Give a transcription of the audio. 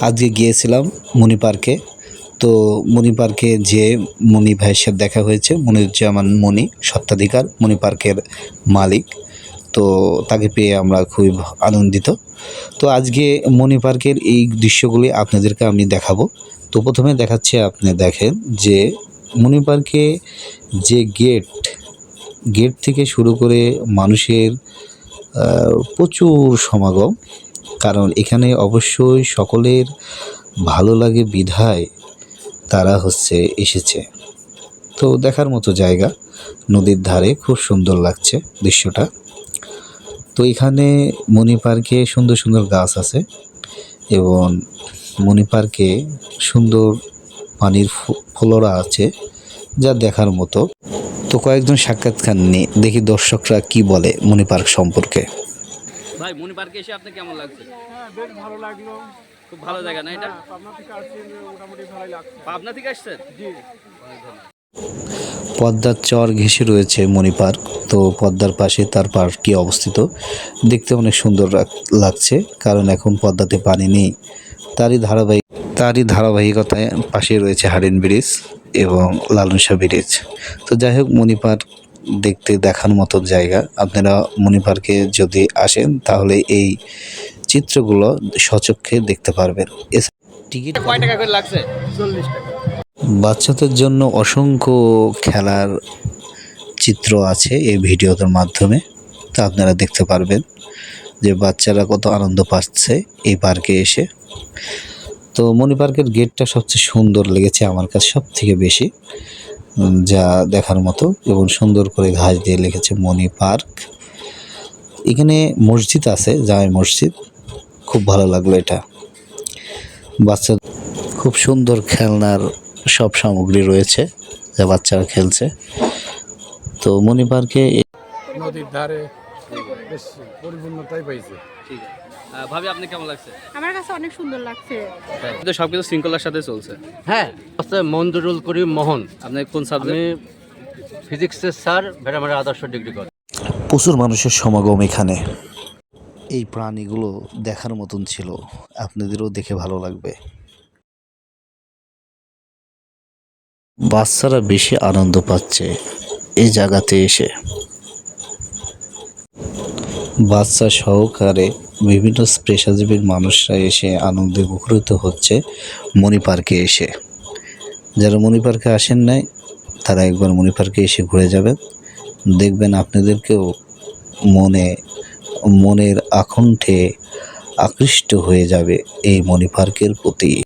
আজকে গিয়েছিলাম মণি পার্কে। তো মণি পার্কে যে মণি ভাইয়ের সাথে দেখা হয়েছে, মনিরুজ্জামান মণি সত্ত্বাধিকার মণি পার্কের মালিক। তো তাকে পেয়ে আমরা খুবই আনন্দিত। তো আজকে মণি পার্কের এই দৃশ্যগুলি আপনাদেরকে আমি দেখাবো। তো প্রথমে দেখাচ্ছি আপনি দেখেন যে মণি পার্কে যে গেট গেট থেকে শুরু করে মানুষের প্রচুর সমাগম। কারণ এখানে অবশ্যই সকলের ভালো লাগে বিধায় তারা হচ্ছে এসেছে। তো দেখার মতো জায়গা, নদীর ধারে খুব সুন্দর লাগছে দৃশ্যটা। তো এখানে মণি পার্কে সুন্দর সুন্দর গাছ আছে এবং মণি পার্কে সুন্দর পানির ফোলরা আছে যা দেখার মতো। তো কয়েকজন সাক্ষাৎকার নিয়ে দেখি দর্শকরা কি বলে মণি পার্ক সম্পর্কে। ভাই মনি পার্কে এসে আপনি কেমন লাগছে? হ্যাঁ বেশ ভালো লাগল। খুব ভালো জায়গা না এটা? পাবনা থেকে আসছি মোটামুটি ভালোই লাগছে। পাবনা থেকে আসছেন? জি। পদ্মার চর ঘেঁষে রয়েছে মণি পার্ক। তো পদ্মার পাশে তার পার্কটি অবস্থিত। দেখতে অনেক সুন্দর লাগ- লাগছে কারণ এখন পদ্মাতে পানি নেই। তারই ধারাবাহিক তারই ধারাবাহিকতায় পাশে রয়েছে হারিন ব্রিজ এবং লালনশা ব্রিজ। তো যাই হোক মণি পার্ক দেখতে দেখার মতো জায়গা। আপনারা মণি পার্কে যদি আসেন তাহলে এই চিত্রগুলো সচক্ষে দেখতে পারবেন। টিকিট কয় টাকা করে লাগছে? চল্লিশ টাকা। বাচ্চাদের জন্য অসংখ্য খেলার চিত্র আছে এই ভিডিওদের মাধ্যমে। তা আপনারা দেখতে পারবেন যে বাচ্চারা কত আনন্দ পাচ্ছে এই পার্কে এসে। তো মণি পার্কের গেটটা সবচেয়ে সুন্দর লেগেছে আমার কাছে সব থেকে বেশি। যা দেখার মতো এবং সুন্দর করে ঘাস দিয়ে লিখেছে মনি পার্ক। এখানে মসজিদ আছে জামাই মসজিদ। খুব ভালো লাগল এটা। বাচ্চা খুব সুন্দর খেলনার সব সামগ্রী রয়েছে যা বাচ্চারা খেলছে। তো মনি পার্কে নদীর ধারে বেশ পরিপূর্ণতাই পাইছে। ঠিক আছে। ভাবি আপনি কেমন লাগছে? আমার কাছে অনেক সুন্দর লাগছে। কিন্তু সবকিছু শৃঙ্খলার সাথে চলছে। হ্যাঁ হচ্ছে মঞ্জুরুল করিম মোহন। আপনি কোন সাবজেক্ট ফিজিক্সের স্যার ভেড়ামারা আদর্শ ডিগ্রি করি প্রচুর মানুষের সমাগম এখানে। এই প্রাণীগুলো দেখার মতন ছিল। আপনাদেরও দেখে ভালো লাগবে। বাচ্চারা বেশি আনন্দ পাচ্ছে এই জায়গাতে এসে। বাচ্চা সহকারে বিভিন্ন পেশাজীবীর মানুষরা এসে আনন্দে মুখরিত হচ্ছে মণি পার্কে এসে। যারা মণি পার্কে আসেন নাই, তারা একবার মণি পার্কে এসে ঘুরে যাবেন। দেখবেন আপনাদেরকেও মনে, মনের আকণ্ঠে আকৃষ্ট হয়ে যাবে এই মণি পার্কের প্রতি।